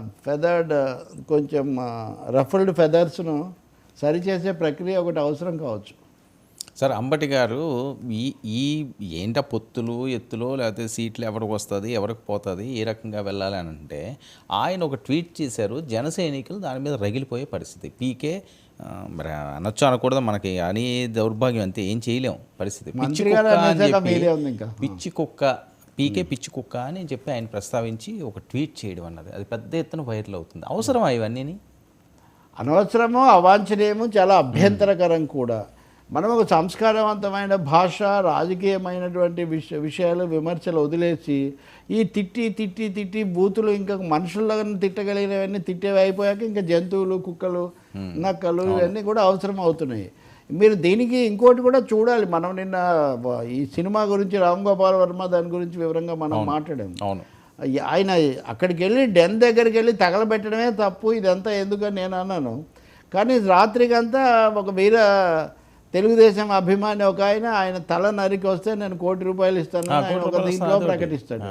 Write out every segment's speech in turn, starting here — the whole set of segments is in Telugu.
ఫెదర్డ్ కొంచెం రఫల్డ్ ఫెదర్స్ను సరిచేసే ప్రక్రియ ఒకటి అవసరం కావచ్చు. సార్ అంబటి గారు ఈ ఈ ఏంట పొత్తులు ఎత్తులు లేకపోతే సీట్లు ఎవరికి వస్తుంది ఎవరికి పోతుంది ఏ రకంగా వెళ్ళాలి అని అంటే ఆయన ఒక ట్వీట్ చేశారు జన సైనికులు దాని మీద రగిలిపోయే పరిస్థితి. పీకే మరి అనొచ్చు అనకూడదు మనకి అని దౌర్భాగ్యం అంతే ఏం చేయలేం పరిస్థితి. పిచ్చి కుక్క. పిచ్చి కుక్క పీకే పిచ్చి కుక్క అని చెప్పి ఆయన ప్రస్తావించి ఒక ట్వీట్ చేయడం అన్నది. అది పెద్ద ఎత్తున వైరల్ అవుతుంది. అవసరమా ఇవన్నీ అనవసరము అవాంఛనీయము చాలా అభ్యంతరకరం కూడా. మనం ఒక సంస్కారవంతమైన భాష రాజకీయమైనటువంటి విష విషయాలు విమర్శలు వదిలేసి ఈ తిట్టి తిట్టి తిట్టి బూతులు ఇంకా మనుషుల్లో తిట్టగలిగినవన్నీ తిట్టేవి అయిపోయాక ఇంకా జంతువులు కుక్కలు నక్కలు ఇవన్నీ కూడా అవసరం అవుతున్నాయి. మీరు దీనికి ఇంకోటి కూడా చూడాలి. మనం నిన్న ఈ సినిమా గురించి రామ్ గోపాల్ వర్మ దాని గురించి వివరంగా మనం మాట్లాడాము. అవును. ఆయన అక్కడికి వెళ్ళి డెన్ దగ్గరికి వెళ్ళి తగలబెట్టడమే తప్పు. ఇదంతా ఎందుకని నేను అన్నాను. కానీ రాత్రికంతా ఒక వీర తెలుగుదేశం అభిమాని ఒక ఆయన ఆయన తల నరికి వస్తే నేను కోటి రూపాయలు ఇస్తాను ఆయన ఒక దీంట్లో. ప్రకటిస్తాడు.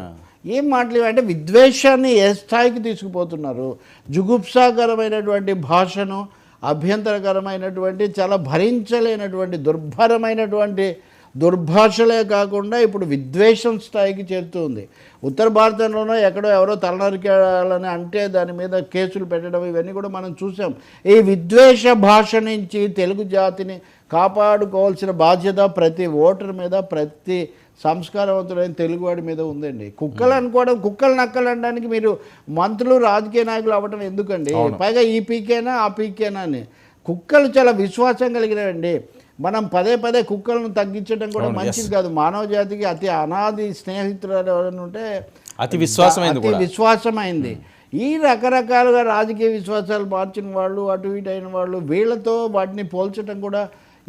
ఏం మాటలు అంటే విద్వేషాన్ని ఏ స్థాయికి తీసుకుపోతున్నారు? జుగుప్సాకరమైనటువంటి భాషను అభ్యంతరకరమైనటువంటి చాలా భరించలేనటువంటి దుర్భరమైనటువంటి దుర్భాషలే కాకుండా ఇప్పుడు విద్వేషం స్థాయికి చేరుతుంది. ఉత్తర భారతంలోనో ఎక్కడో ఎవరో తలనరికాలని అంటే దాని మీద కేసులు పెట్టడం ఇవన్నీ కూడా మనం చూసాం. ఈ విద్వేష భాష నుంచి తెలుగు జాతిని కాపాడుకోవాల్సిన బాధ్యత ప్రతి ఓటర్ మీద ప్రతి సంస్కారవంతుడైన తెలుగువాడి మీద ఉందండి. కుక్కలు అనుకోవడం కుక్కలు నక్కలు అనడానికి మీరు మంత్రులు రాజకీయ నాయకులు అవ్వడం ఎందుకండి? పైగా ఈ పీకేనా ఆ పీకేనా అని. కుక్కలు చాలా విశ్వాసం కలిగినవండి. మనం పదే పదే కుక్కలను తగ్గించడం కూడా మంచిది కాదు. మానవ జాతికి అతి అనాది స్నేహితురాలు ఎవరైనా ఉంటే అతి విశ్వాసమైంది అతి విశ్వాసమైంది. ఈ రకరకాలుగా రాజకీయ విశ్వాసాలు మార్చిన వాళ్ళు అటు ఇటు అయిన వాళ్ళు వీళ్ళతో వాటిని పోల్చడం కూడా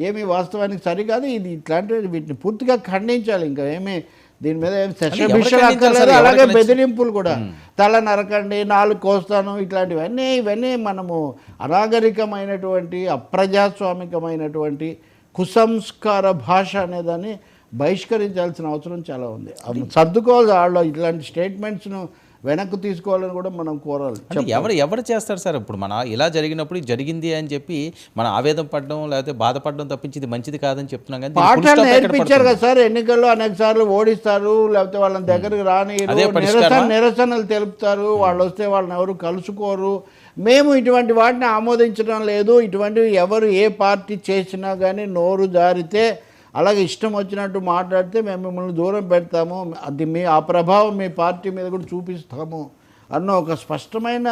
ఏమీ వాస్తవానికి సరికాదు. ఇది ఇట్లాంటివి వీటిని పూర్తిగా ఖండించాలి. ఇంకా ఏమీ దీని మీద ఏం అక్కర్లేదు? అలాగే బెదిరింపులు కూడా. తల నరకండి నాలుగు కోస్తాను ఇట్లాంటివన్నీ ఇవన్నీ మనము అనాగరికమైనటువంటి అప్రజాస్వామికమైనటువంటి కుసంస్కార భాష అనేదాన్ని బహిష్కరించాల్సిన అవసరం చాలా ఉంది. సర్దుకోవాలి. వాళ్ళు ఇట్లాంటి స్టేట్మెంట్స్ను వెనక్కి తీసుకోవాలని కూడా మనం కోరాలి. ఎవరు ఎవరు చేస్తారు సార్? ఇప్పుడు మన ఇలా జరిగినప్పుడు జరిగింది అని చెప్పి మన ఆవేదన పడడం లేకపోతే బాధపడడం తప్పించి ఇది మంచిది కాదని చెప్తున్నాం కానీ పాఠాలు నేర్పించారు? కదా సార్. ఎన్నికల్లో అనేక సార్లు ఓడిస్తారు లేకపోతే వాళ్ళని దగ్గరికి రాని? నిరసన నిరసనలు తెలుపుతారు. వాళ్ళు వస్తే వాళ్ళని ఎవరు కలుసుకోరు. మేము ఇటువంటి వాటిని ఆమోదించడం లేదు. ఇటువంటివి ఎవరు ఏ పార్టీ చేసినా కానీ నోరు జారితే అలాగే ఇష్టం వచ్చినట్టు మాట్లాడితే మేము మిమ్మల్ని దూరం పెడతాము. అది మీ ఆ ప్రభావం మీ పార్టీ మీద కూడా చూపిస్తాము అన్న ఒక స్పష్టమైన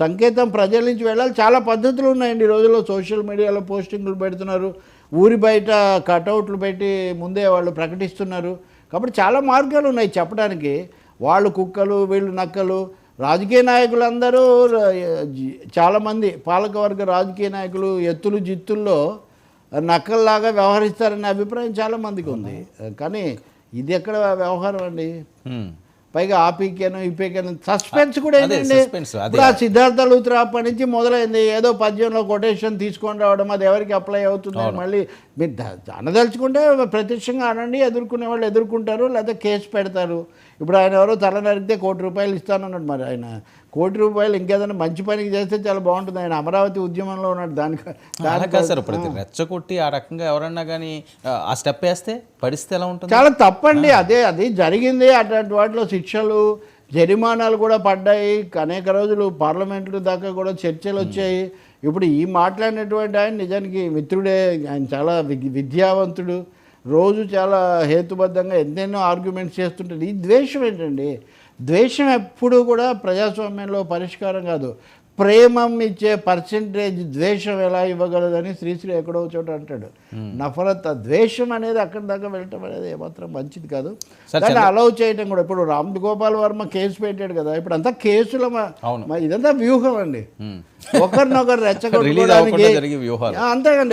సంకేతం ప్రజల నుంచి వెళ్ళాలి. చాలా పద్ధతులు ఉన్నాయండి ఈ రోజుల్లో. సోషల్ మీడియాలో పోస్టింగ్లు పెడుతున్నారు. ఊరి బయట కటౌట్లు పెట్టి ముందే వాళ్ళు ప్రకటిస్తున్నారు. కాబట్టి చాలా మార్గాలు ఉన్నాయి చెప్పడానికి. వాళ్ళు కుక్కలు వీళ్ళు నక్కలు రాజకీయ నాయకులందరూ చాలామంది పాలకవర్గ రాజకీయ నాయకులు ఎత్తులు జిత్తుల్లో నక్కల్లాగా వ్యవహరిస్తారనే అభిప్రాయం చాలామందికి ఉంది. కానీ ఇది ఎక్కడ వ్యవహారం అండి? పైగా ఆ పీకేను ఈ పీకేను సస్పెన్స్ కూడా ఏంటండి. ఇప్పుడు ఆ సిద్ధార్థ లూత్రా అప్పటి నుంచి మొదలైంది. ఏదో పద్యంలో కొటేషన్ తీసుకొని రావడం అది ఎవరికి అప్లై అవుతుంది? మళ్ళీ మీరు అనదలుచుకుంటే ప్రత్యక్షంగా అనండి ఎదుర్కొనే వాళ్ళు ఎదుర్కొంటారు లేకపోతే కేసు పెడతారు. ఇప్పుడు ఆయన ఎవరో తల నరికితే కోటి రూపాయలు ఇస్తానన్నాడు మరి ఆయన. కోటి రూపాయలు ఇంకేదైనా మంచి పనికి చేస్తే చాలా బాగుంటుంది. ఆయన అమరావతి ఉద్యమంలో ఉన్నాడు. దానికి కాదు సార్ ఇది రెచ్చగొట్టి ఆ రకంగా ఎవరన్నా కానీ ఆ స్టెప్ వేస్తే పరిస్థితి ఎలా ఉంటుంది? చాలా తప్పండి. అదే అది జరిగింది. అట్లాంటి వాటిలో శిక్షలు జరిమానాలు కూడా పడ్డాయి. అనేక రోజులు పార్లమెంట్లు దాకా కూడా చర్చలు వచ్చాయి. ఇప్పుడు ఈ మాట్లాడినటువంటి ఆయన నిజానికి మిత్రుడే. ఆయన చాలా విద్యావంతుడు. రోజు చాలా హేతుబద్ధంగా ఎన్నెన్నో ఆర్గ్యుమెంట్స్ చేస్తుంటాడు. ఈ ద్వేషం ఏంటండి? ద్వేషం ఎప్పుడూ కూడా ప్రజాస్వామ్యంలో పరిష్కారం కాదు. ప్రేమం ఇచ్చే పర్సంటేజ్ ద్వేషం ఎలా ఇవ్వగలదని శ్రీశ్రీ ఎక్కడో చోట అంటాడు. నఫరత్ ఆ ద్వేషం అనేది అక్కడి దాకా వెళ్ళటం అనేది ఏమాత్రం మంచిది కాదు. దాన్ని అలౌ చేయటం కూడా ఇప్పుడు రామ్ గోపాల్ వర్మ కేసు పెట్టాడు కదా ఇప్పుడు అంతా కేసుల ఇదంతా వ్యూహం అండి. ఒకరినొకరు Release అవ్వకుండా రెచ్చగొట్టుకోవడానికి. అంతేకండి